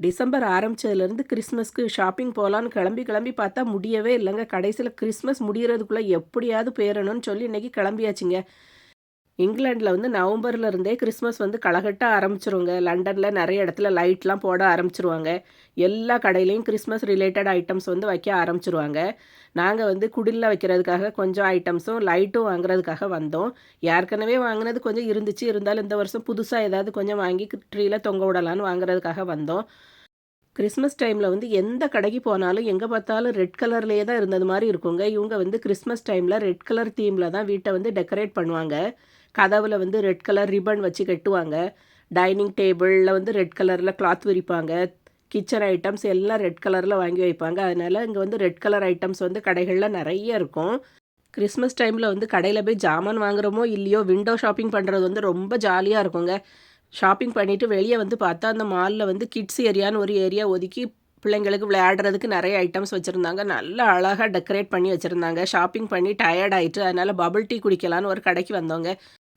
December ஆரம்பிச்சதுலேருந்து கிறிஸ்மஸ்க்கு shopping போகலான்னு கிளம்பி கிளம்பி பார்த்தா முடியவே இல்லைங்க. கடைசியில் கிறிஸ்மஸ் முடிகிறதுக்குள்ளே எப்படியாவது போயிடணும்னு சொல்லி இன்றைக்கி கிளம்பியாச்சுங்க. இங்கிலாண்டில் வந்து நவம்பரில் இருந்தே கிறிஸ்மஸ் வந்து களகட்ட ஆரம்பிச்சிருவாங்க லண்டனில் நிறைய இடத்துல லைட்லாம் போட ஆரம்பிச்சிருவாங்க. எல்லா கடையிலையும் கிறிஸ்மஸ் ரிலேட்டட் ஐட்டம்ஸ் வந்து வைக்க ஆரம்பிச்சிருவாங்க. நாங்கள் வந்து குடிலில் வைக்கிறதுக்காக கொஞ்சம் ஐட்டம்ஸும் லைட்டும் வாங்குறதுக்காக வந்தோம். ஏற்கனவே வாங்கினது கொஞ்சம் இருந்துச்சு. இருந்தாலும் இந்த வருஷம் புதுசாக ஏதாவது கொஞ்சம் வாங்கி ட்ரீயில் தொங்க விடலான்னு வாங்குறதுக்காக வந்தோம். கிறிஸ்மஸ் டைமில் வந்து எந்த கடைக்கு போனாலும் எங்கே பார்த்தாலும் ரெட் கலர்லேயே தான் இருந்தது மாதிரி இருக்குங்க. இவங்க வந்து கிறிஸ்மஸ் டைமில் ரெட் கலர் தீமில் தான் வீட்டை வந்து டெக்கரேட் பண்ணுவாங்க. கதவில் வந்து ரெட் கலர் ரிப்பன் வச்சு கட்டுவாங்க. டைனிங் டேபிளில் வந்து ரெட் கலரில் கிளாத் விரிப்பாங்க. கிச்சன் ஐட்டம்ஸ் எல்லாம் ரெட் கலரில் வாங்கி வைப்பாங்க. அதனால் இங்கே வந்து ரெட் கலர் ஐட்டம்ஸ் வந்து கடைகளில் நிறைய இருக்கும். கிறிஸ்மஸ் டைமில் வந்து கடையில் போய் ஜாமான் வாங்குறோமோ இல்லையோ விண்டோ ஷாப்பிங் பண்ணுறது வந்து ரொம்ப ஜாலியாக இருக்குங்க. ஷாப்பிங் பண்ணிவிட்டு வெளியே வந்து பார்த்தா அந்த மாலில் வந்து கிட்ஸ் ஏரியான்னு ஒரு ஏரியா ஒதுக்கி பிள்ளைங்களுக்கு விளையாடுறதுக்கு நிறைய ஐட்டம்ஸ் வச்சுருந்தாங்க. நல்லா அழகாக டெக்கரேட் பண்ணி வச்சுருந்தாங்க. ஷாப்பிங் பண்ணி டயர்ட் ஆகிட்டு அதனால் பபுள் டீ குடிக்கலான்னு ஒரு கடைக்கு வந்தோங்க.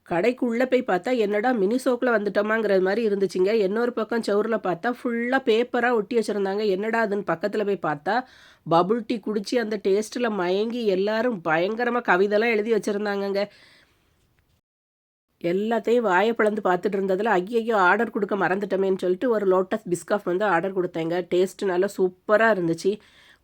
கடைக்குள்ளே போய் பார்த்தா என்னடா மினி சோக்கில் வந்துட்டோமாங்கிறது மாதிரி இருந்துச்சுங்க. இன்னொரு பக்கம் செவரில் பார்த்தா ஃபுல்லாக பேப்பராக ஒட்டி வச்சுருந்தாங்க. என்னடா அதுன்னு பக்கத்தில் போய் பார்த்தா பபுள் டீ குடித்து அந்த டேஸ்ட்டில் மயங்கி எல்லாரும் பயங்கரமாக கவிதைலாம் எழுதி வச்சுருந்தாங்கங்க. எல்லாத்தையும் வாயை பிளந்து பார்த்துட்டு இருந்ததில் ஐயோ ஆர்டர் கொடுக்க மறந்துட்டோமேன்னு சொல்லிட்டு ஒரு லோட்டஸ் பிஸ்காஃப் வந்து ஆர்டர் கொடுத்தேங்க. டேஸ்ட்டு நல்லா சூப்பராக இருந்துச்சு.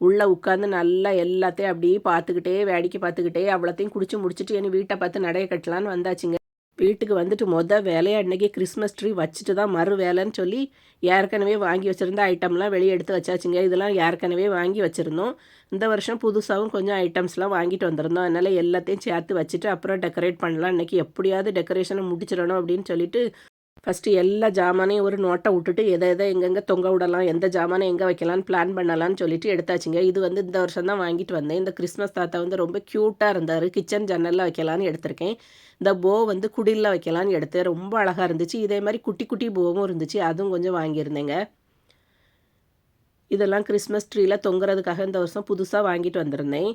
உள்ளே உட்காந்து நல்லா எல்லாத்தையும் அப்படியே பார்த்துக்கிட்டே வேடிக்கை பார்த்துக்கிட்டே அவ்வளோத்தையும் குடிச்சு முடிச்சுட்டு என் வீட்டை பார்த்து நடைய கட்டலான்னு வந்தாச்சுங்க. வீட்டுக்கு வந்துட்டு மொதல் வேலையாக அன்றைக்கி கிறிஸ்மஸ் ட்ரீ வச்சுட்டு தான் மறு வேலைன்னு சொல்லி ஏற்கனவே வாங்கி வச்சுருந்த ஐட்டம்லாம் வெளியே எடுத்து வச்சாச்சுங்க. இதெல்லாம் ஏற்கனவே வாங்கி வச்சுருந்தோம். இந்த வருஷம் புதுசாகவும் கொஞ்சம் ஐட்டம்ஸ்லாம் வாங்கிட்டு வந்திருந்தோம். அதனால் எல்லாத்தையும் சேர்த்து வச்சுட்டு அப்புறம் டெக்கரேட் பண்ணலாம். இன்றைக்கி எப்படியாவது டெக்கரேஷனை முடிச்சிடணும் அப்படின்னு சொல்லிட்டு ஃபஸ்ட்டு எல்லா ஜாமானையும் ஒரு நோட்டை விட்டுட்டு எதை எதை எங்கெங்கே தொங்க விடலாம் எந்த ஜாமானை எங்கே வைக்கலான்னு பிளான் பண்ணலான்னு சொல்லிட்டு எடுத்தாச்சுங்க. இது வந்து இந்த வருஷம் தான் வாங்கிட்டு வந்தேன். இந்த கிறிஸ்மஸ் தாத்தா வந்து ரொம்ப க்யூட்டாக இருந்தார். கிச்சன் ஜன்னலில் வைக்கலான்னு எடுத்திருக்கேன். இந்த போ வந்து குடிலில் வைக்கலான்னு எடுத்தேன். ரொம்ப அழகாக இருந்துச்சு. இதே மாதிரி குட்டி குட்டி போவும் இருந்துச்சு. அதுவும் கொஞ்சம் வாங்கியிருந்தேங்க. இதெல்லாம் கிறிஸ்மஸ் ட்ரீயில் தொங்குறதுக்காக இந்த வருஷம் புதுசாக வாங்கிட்டு வந்திருந்தேன்.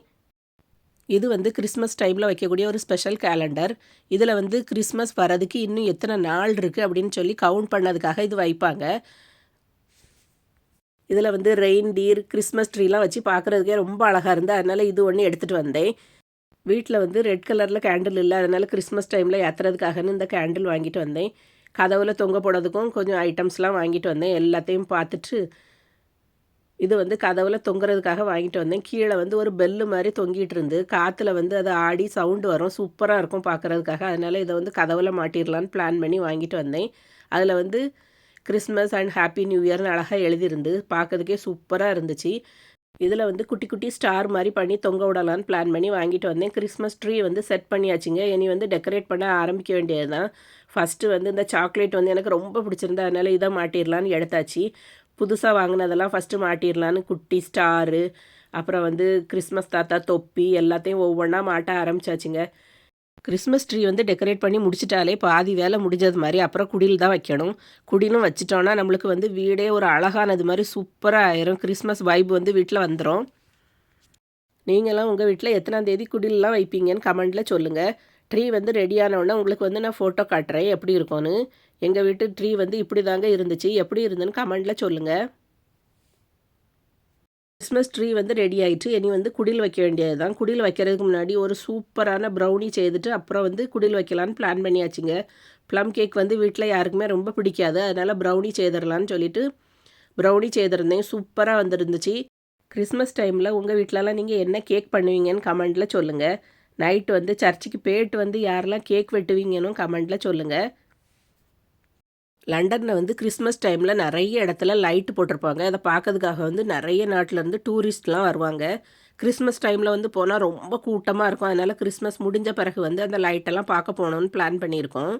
இது வந்து கிறிஸ்மஸ் டைமில் வைக்கக்கூடிய ஒரு ஸ்பெஷல் கேலண்டர் இதில் வந்து கிறிஸ்மஸ் வரதுக்கு இன்னும் எத்தனை நாள் இருக்குது அப்படின்னு சொல்லி கவுண்ட் பண்ணதுக்காக இது வைப்பாங்க. இதில் வந்து ரெயின் டீர் கிறிஸ்மஸ் ட்ரீலாம் வச்சு பார்க்குறதுக்கே ரொம்ப அழகாக இருந்தது அதனால் இது ஒன்று எடுத்துகிட்டு வந்தேன். வீட்டில் வந்து ரெட் கலரில் கேண்டில் இல்லை அதனால் கிறிஸ்மஸ் டைமில் ஏற்றுறதுக்காகன்னு இந்த கேண்டில் வாங்கிட்டு வந்தேன். கதவில் தொங்க போடுறதுக்கும் கொஞ்சம் ஐட்டம்ஸ்லாம் வாங்கிட்டு வந்தேன். எல்லாத்தையும் பார்த்துட்டு இது வந்து கதவில் தொங்குறதுக்காக வாங்கிட்டு வந்தேன். கீழே வந்து ஒரு பெல்லு மாதிரி தொங்கிட்டு இருந்து காற்றுல வந்து அது ஆடி சவுண்டு வரும். சூப்பராக இருக்கும் பார்க்குறதுக்காக அதனால் இதை வந்து கதவில் மாட்டிடலான்னு பிளான் பண்ணி வாங்கிட்டு வந்தேன். அதில் வந்து கிறிஸ்மஸ் அண்ட் ஹாப்பி நியூ இயர்னு அழகாக எழுதியிருந்து பார்க்கறதுக்கே சூப்பராக இருந்துச்சு. இதில் வந்து குட்டி குட்டி ஸ்டார் மாதிரி பண்ணி தொங்க விடலான்னு பிளான் பண்ணி வாங்கிட்டு வந்தேன். கிறிஸ்மஸ் ட்ரீ வந்து செட் பண்ணியாச்சுங்க. இனி வந்து டெக்கரேட் பண்ண ஆரம்பிக்க வேண்டியது தான் ஃபஸ்ட்டு வந்து இந்த சாக்லேட் வந்து எனக்கு ரொம்ப பிடிச்சிருந்தா அதனால் இதை மாட்டிடலான்னு எடுத்தாச்சு. புதுசாக வாங்கினதெல்லாம் ஃபஸ்ட்டு மாட்டிடலான்னு குட்டி ஸ்டாரு அப்புறம் வந்து கிறிஸ்மஸ் தாத்தா தொப்பி எல்லாத்தையும் ஒவ்வொன்றா மாட்ட ஆரம்பிச்சாச்சுங்க. கிறிஸ்மஸ் ட்ரீ வந்து டெக்கரேட் பண்ணி முடிச்சிட்டாலே பாதி வேலை முடிஞ்சது மாதிரி அப்புறம் குடில் தான் வைக்கணும். குடிலும் வச்சிட்டோன்னா நம்மளுக்கு வந்து வீடே ஒரு அழகானது மாதிரி சூப்பராக ஆயிரும். கிறிஸ்மஸ் வைப் வந்து வீட்டில் வந்துடும் நீங்களாம் உங்கள் வீட்டில் எத்தனாம் தேதி குடிலெலாம் வைப்பீங்கன்னு கமெண்ட்டில் சொல்லுங்கள் ட்ரீ வந்து ரெடியானவுடனே உங்களுக்கு வந்து நான் ஃபோட்டோ காட்டுறேன். எப்படி இருக்கும்னு. எங்கள் வீட்டு ட்ரீ வந்து இப்படி தாங்க இருந்துச்சு. எப்படி இருந்துன்னு கமெண்டில் சொல்லுங்கள் கிறிஸ்மஸ் ட்ரீ வந்து ரெடி ஆகிட்டு இனி வந்து குடில் வைக்க வேண்டியது தான் குடில் வைக்கிறதுக்கு முன்னாடி ஒரு சூப்பரான ப்ரௌனி செய்துட்டு அப்புறம் வந்து குடில் வைக்கலான்னு பிளான் பண்ணியாச்சுங்க. ப்ளம் கேக் வந்து வீட்டில் யாருக்குமே ரொம்ப பிடிக்காது. அதனால் ப்ரௌனி செய்திடலான்னு சொல்லிட்டு ப்ரௌனி செய்திருந்தேன். சூப்பராக வந்துருந்துச்சு. கிறிஸ்மஸ் டைமில் உங்கள் வீட்டிலலாம் நீங்கள் என்ன கேக் பண்ணுவீங்கன்னு கமெண்ட்டில் சொல்லுங்கள் நைட்டு வந்து சர்ச்சுக்கு போயிட்டு வந்து யாரெல்லாம் கேக் வெட்டுவீங்கன்னு கமெண்ட்டில் சொல்லுங்கள் லண்டனில் வந்து கிறிஸ்மஸ் டைமில் நிறைய இடத்துல லைட்டு போட்டிருப்பாங்க. அதை பார்க்கறதுக்காக வந்து நிறைய நாட்டிலேருந்து டூரிஸ்ட்லாம் வருவாங்க. கிறிஸ்மஸ் டைமில் வந்து போனால் ரொம்ப கூட்டமாக இருக்கும். அதனால் கிறிஸ்மஸ் முடிஞ்ச பிறகு வந்து அந்த லைட்டெல்லாம் பார்க்க போகணுன்னு பிளான் பண்ணியிருக்கோம்.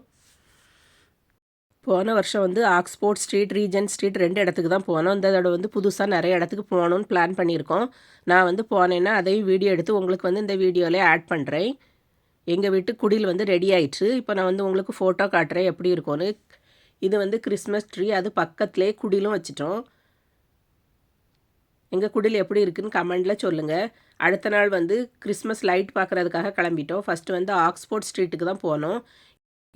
போன வருஷம் வந்து ஆக்ஸ்போர்ட் ஸ்ட்ரீட் ரீஜன் ஸ்ட்ரீட் ரெண்டு இடத்துக்கு தான் போனோம். இந்த தடவை வந்து புதுசாக நிறைய இடத்துக்கு போகணுன்னு பிளான் பண்ணியிருக்கோம். நான் வந்து போனேன்னா அதையும் வீடியோ எடுத்து உங்களுக்கு வந்து இந்த வீடியோவிலே ஆட் பண்ணுறேன் எங்கள் வீட்டு குடில் வந்து ரெடி ஆயிடுச்சு. இப்போ நான் வந்து உங்களுக்கு ஃபோட்டோ காட்டுறேன் எப்படி இருக்கும்னு. இது வந்து கிறிஸ்மஸ் ட்ரீ அது பக்கத்துலேயே குடிலும் வச்சிட்டோம். எங்கள் குடில் எப்படி இருக்குன்னு கமெண்டில் சொல்லுங்கள் அடுத்த நாள் வந்து கிறிஸ்மஸ் லைட் பார்க்குறதுக்காக கிளம்பிட்டோம். ஃபஸ்ட்டு வந்து ஆக்ஸ்போர்ட் ஸ்ட்ரீட்டுக்கு தான் போனோம்.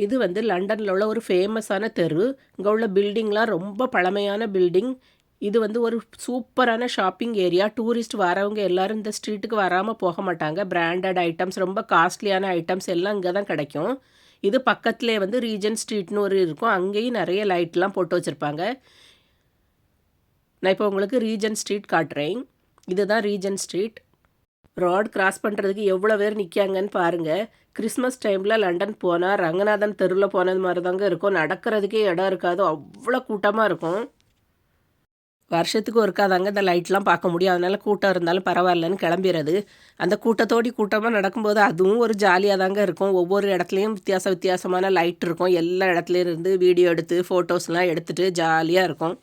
இது வந்து லண்டனில் உள்ள ஒரு ஃபேமஸான தெரு. இங்கே உள்ள பில்டிங்லாம் ரொம்ப பழமையான பில்டிங் இது வந்து ஒரு சூப்பரான ஷாப்பிங் ஏரியா டூரிஸ்ட் வரவங்க எல்லாரும் இந்த ஸ்ட்ரீட்டுக்கு வராமல் போக மாட்டாங்க. பிராண்டட் ஐட்டம்ஸ் ரொம்ப காஸ்ட்லியான ஐட்டம்ஸ் எல்லாம் இங்கே தான் கிடைக்கும். இது பக்கத்துலேயே வந்து ரீஜன் ஸ்ட்ரீட்னு ஒரு இருக்கும். அங்கேயும் நிறைய லைட்லாம் போட்டு வச்சுருப்பாங்க. நான் இப்போ உங்களுக்கு ரீஜன் ஸ்ட்ரீட் காட்டுறேன். இதுதான் ரீஜன் ஸ்ட்ரீட் ரோட் கிராஸ் பண்ணுறதுக்கு எவ்வளோ பேர் நிற்காங்கன்னு பாருங்கள் கிறிஸ்மஸ் டைமில் லண்டன் போனால் ரங்கநாதன் தெருவில் போனது மாதிரி தாங்க இருக்கும். நடக்கிறதுக்கே இடம் இருக்காது. அவ்வளோ கூட்டமாக இருக்கும். வருஷத்துக்கு ஒருக்கா தாங்க இந்த லைட்லாம் பார்க்க முடியும். அதனால் கூட்டம் இருந்தாலும் பரவாயில்லன்னு கிளம்பிடுறது அந்த கூட்டத்தோடி கூட்டமாக நடக்கும்போது அதுவும் ஒரு ஜாலியாக தாங்க இருக்கும். ஒவ்வொரு இடத்துலையும் வித்தியாச வித்தியாசமான லைட் இருக்கும். எல்லா இடத்துலையும் இருந்து வீடியோ எடுத்து ஃபோட்டோஸ்லாம் எடுத்துகிட்டு ஜாலியாக இருக்கும்.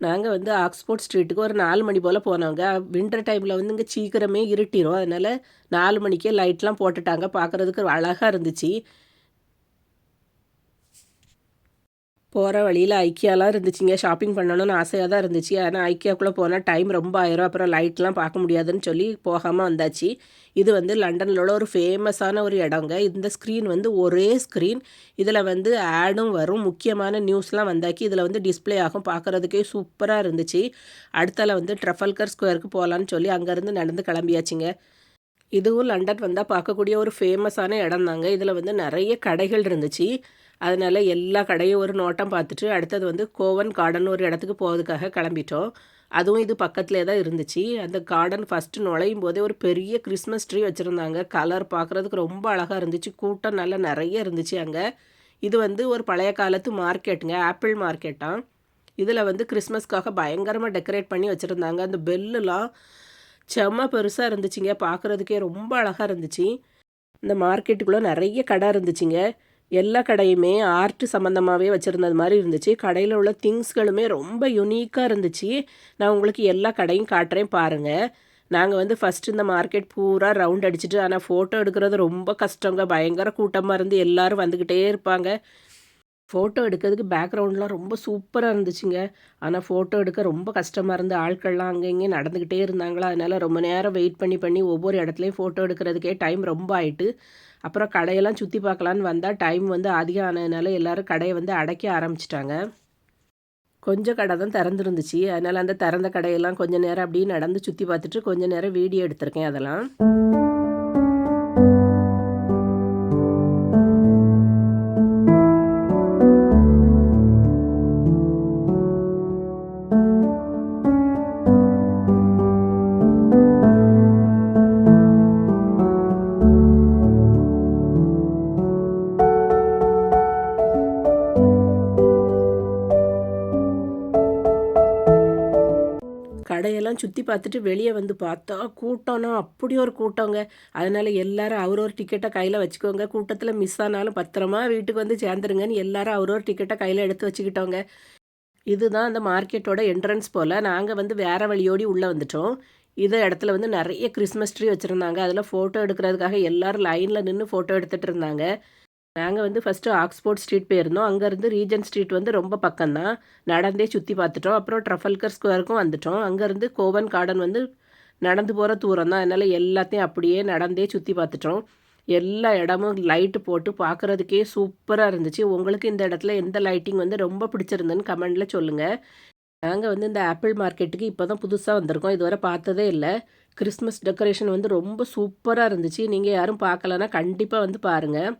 நாங்கள் வந்து ஆக்ஸ்போர்ட் ஸ்ட்ரீட்டுக்கு ஒரு நாலு மணி போல் போனவங்க வின்டர் டைமில் வந்து இங்கே சீக்கிரமே இருட்டிடும் அதனால் நாலு மணிக்கே லைட்லாம் போட்டுட்டாங்க. பார்க்குறதுக்கு அழகாக இருந்துச்சு. போகிற வழியில் ஐக்கியாலாம் இருந்துச்சுங்க. ஷாப்பிங் பண்ணணும்னு ஆசையாக தான் இருந்துச்சு. ஆனால் ஐக்கியாக்குள்ளே போனால் டைம் ரொம்ப ஆயிரும். அப்புறம் லைட்லாம் பார்க்க முடியாதுன்னு சொல்லி போகாமல் வந்தாச்சு. இது வந்து லண்டனில் ஒரு ஃபேமஸான ஒரு இடங்க. இந்த ஸ்க்ரீன் வந்து ஒரே ஸ்க்ரீன் இதில் வந்து ஆடும் வரும். முக்கியமான நியூஸ்லாம் வந்தாக்கி இதில் வந்து டிஸ்பிளே ஆகும். பார்க்குறதுக்கே சூப்பராக இருந்துச்சு. அடுத்தால வந்து ட்ரஃபல்கர் ஸ்கொயருக்கு போகலான்னு சொல்லி அங்கேருந்து நடந்து கிளம்பியாச்சுங்க. இதுவும் லண்டன் வந்தால் பார்க்கக்கூடிய ஒரு ஃபேமஸான இடம் தாங்க இதில் வந்து நிறைய கடைகள் இருந்துச்சு. அதனால் எல்லா கடையும் ஒரு நோட்டம் பார்த்துட்டு அடுத்தது வந்து கோவன் கார்டன் ஒரு இடத்துக்கு போகிறதுக்காக கிளம்பிட்டோம். அதுவும் இது பக்கத்துலேயே தான் இருந்துச்சு. அந்த கார்டன் ஃபஸ்ட்டு நுழையும் போதே ஒரு பெரிய கிறிஸ்மஸ் ட்ரீ வச்சுருந்தாங்க. கலர் பார்க்குறதுக்கு ரொம்ப அழகாக இருந்துச்சு. கூட்டம் நல்லா நிறைய இருந்துச்சு அங்கே. இது வந்து ஒரு பழைய காலத்து மார்க்கெட்டுங்க. ஆப்பிள் மார்க்கெட்டாக இதில் வந்து கிறிஸ்மஸ்க்காக பயங்கரமாக டெக்கரேட் பண்ணி வச்சுருந்தாங்க. அந்த பெல்லுலாம் செம்ம பெருசாக இருந்துச்சுங்க. பார்க்குறதுக்கே ரொம்ப அழகாக இருந்துச்சு. இந்த மார்க்கெட்டுக்குள்ளே நிறைய கடை இருந்துச்சுங்க. எல்லா கடையுமே ஆர்ட் சம்மந்தமாகவே வச்சுருந்தது மாதிரி இருந்துச்சு. கடையில் உள்ள திங்ஸ்களுமே ரொம்ப யுனீக்காக இருந்துச்சு. நான் உங்களுக்கு எல்லா கடையும் காட்டுறேன் பாருங்கள் நாங்கள் வந்து ஃபஸ்ட்டு இந்த மார்க்கெட் பூரா ரவுண்ட் அடிச்சுட்டு ஆனால் ஃபோட்டோ எடுக்கிறது ரொம்ப கஷ்டங்க. பயங்கர கூட்டமாக இருந்து எல்லோரும் வந்துக்கிட்டே இருப்பாங்க. ஃபோட்டோ எடுக்கிறதுக்கு பேக்ரவுண்ட்லாம் ரொம்ப சூப்பராக இருந்துச்சுங்க. ஆனால் ஃபோட்டோ எடுக்க ரொம்ப கஷ்டமாக இருந்து ஆட்கள்லாம் அங்கே இங்கே நடந்துக்கிட்டே இருந்தாங்களா? அதனால் ரொம்ப நேரம் வெயிட் பண்ணி பண்ணி ஒவ்வொரு இடத்துலையும் ஃபோட்டோ எடுக்கிறதுக்கே டைம் ரொம்ப ஆயிட்டு. அப்புறம் கடையெல்லாம் சுற்றி பார்க்கலான்னு வந்தால் டைம் வந்து அதிகம் ஆனதுனால எல்லோரும் கடையை வந்து அடைக்க ஆரம்பிச்சிட்டாங்க. கொஞ்சம் கடை தான் திறந்துருந்துச்சு. அதனால் அந்த திறந்த கடையெல்லாம் கொஞ்சம் நேரம் அப்படியே நடந்து சுற்றி பார்த்துட்டு கொஞ்சம் நேரம் வீடியோ எடுத்திருக்கேன் அதெல்லாம். சுற்றி பார்த்துட்டு வெளியே வந்து பார்த்தா கூட்டம்னா அப்படி ஒரு கூட்டங்க. அதனால் எல்லாரும் அவர் ஒரு டிக்கெட்டை கையில் வச்சுக்கோங்க. கூட்டத்தில் மிஸ் ஆனாலும் பத்திரமா வீட்டுக்கு வந்து சேர்ந்துருங்கன்னு எல்லாரும் அவர் ஒரு டிக்கெட்டை கையில் எடுத்து வச்சுக்கிட்டோங்க. இதுதான் அந்த மார்க்கெட்டோட என்ட்ரன்ஸ் போல். நாங்கள் வந்து வேறு வழியோடி உள்ளே வந்துட்டோம். இதே இடத்துல வந்து நிறைய கிறிஸ்மஸ் ட்ரீ வச்சுருந்தாங்க. அதில் ஃபோட்டோ எடுக்கிறதுக்காக எல்லோரும் லைனில் நின்று ஃபோட்டோ எடுத்துகிட்டு இருந்தாங்க. நாங்கள் வந்து ஃபஸ்ட்டு ஆக்ஸ்போர்ட் ஸ்ட்ரீட் போயிருந்தோம். அங்கேருந்து ரீஜன் ஸ்ட்ரீட் வந்து ரொம்ப பக்கம்தான். நடந்தே சுற்றி பார்த்துட்டோம். அப்புறம் ட்ரஃபல்கர் ஸ்கொயருக்கும் வந்துட்டோம். அங்கேருந்து கோவன் கார்டன் வந்து நடந்து போகிற தூரம் தான் அதனால் எல்லாத்தையும் அப்படியே நடந்தே சுற்றி பார்த்துட்டோம். எல்லா இடமும் லைட்டு போட்டு பார்க்குறதுக்கே சூப்பராக இருந்துச்சு. உங்களுக்கு இந்த இடத்துல எந்த லைட்டிங் வந்து ரொம்ப பிடிச்சிருந்துன்னு கமெண்டில் சொல்லுங்கள் நாங்கள் வந்து இந்த ஆப்பிள் மார்க்கெட்டுக்கு இப்போ தான் புதுசாக வந்திருக்கோம். இதுவரை பார்த்ததே இல்லை. கிறிஸ்மஸ் டெக்கரேஷன் வந்து ரொம்ப சூப்பராக இருந்துச்சு. நீங்கள் யாரும் பார்க்கலன்னா கண்டிப்பாக வந்து பாருங்கள்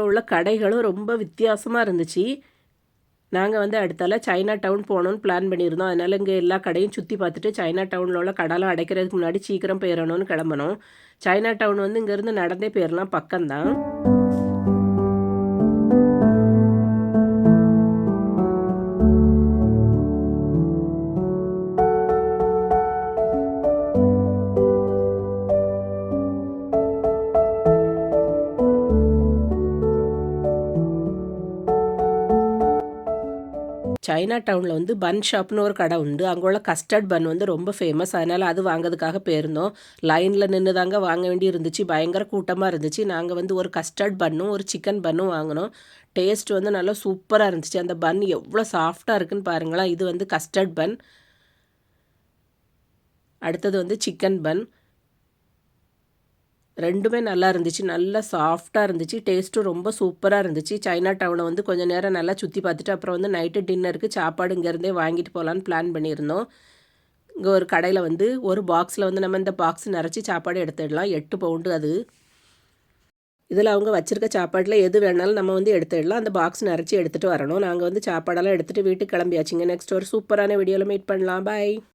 உள்ள கடைகளும் ரொம்ப வித்தியாசமாக இருந்துச்சு. நாங்கள் வந்து அடுத்தால சைனா டவுன் போகணுன்னு பிளான் பண்ணியிருந்தோம். அதனால் இங்கே எல்லா கடையும் சுற்றி பார்த்துட்டு சைனா டவுனில் உள்ள கடைலாம் அடைக்கிறதுக்கு முன்னாடி சீக்கிரம் போயிடணும்னு கிளம்பணும் சைனா டவுன் வந்து இங்கேருந்து நடந்தே போயிடலாம். பக்கம்தான். சைனா டவுனில் வந்து பன் ஷாப்னு ஒரு கடை உண்டு. அங்கே உள்ள கஸ்டர்ட் பன் வந்து ரொம்ப ஃபேமஸ் அதனால் அது வாங்கிறதுக்காக போயிருந்தோம். லைனில் நின்று தாங்க வாங்க வேண்டி இருந்துச்சு. பயங்கர கூட்டமாக இருந்துச்சு. நாங்கள் வந்து ஒரு கஸ்டர்ட் பன்னும் ஒரு சிக்கன் பன்னும் வாங்கினோம். டேஸ்ட் வந்து நல்லா சூப்பராக இருந்துச்சு. அந்த பன் எவ்வளோ சாஃப்டாக இருக்குன்னு பாருங்களேன். இது வந்து கஸ்டர்ட் பன் அடுத்தது வந்து சிக்கன் பன் ரெண்டுமே நல்லா இருந்துச்சு. நல்லா சாஃப்டாக இருந்துச்சு. டேஸ்ட்டும் ரொம்ப சூப்பராக இருந்துச்சு. சைனா டவுனை வந்து கொஞ்சம் நேரம் நல்லா சுற்றி பார்த்துட்டு அப்புறம் வந்து நைட்டு டின்னருக்கு சாப்பாடு இங்கேருந்தே வாங்கிட்டு போகலான்னு பிளான் பண்ணியிருந்தோம். இங்கே ஒரு கடையில் வந்து ஒரு பாக்ஸில் வந்து நம்ம இந்த பாக்ஸ் நிறச்சி சாப்பாடு எடுத்துடலாம். எட்டு பவுண்டு அது. இதில் அவங்க வச்சுருக்க சாப்பாட்டில் எது வேணாலும் நம்ம வந்து எடுத்துடலாம். அந்த பாக்ஸ் நிறச்சி எடுத்துகிட்டு வரணும். நாங்கள் வந்து சாப்பாடெல்லாம் எடுத்துகிட்டு வீட்டுக்கு கிளம்பியாச்சுங்க நெக்ஸ்ட் ஒரு சூப்பரான வீடியோவில் மீட் பண்ணலாம். பாய்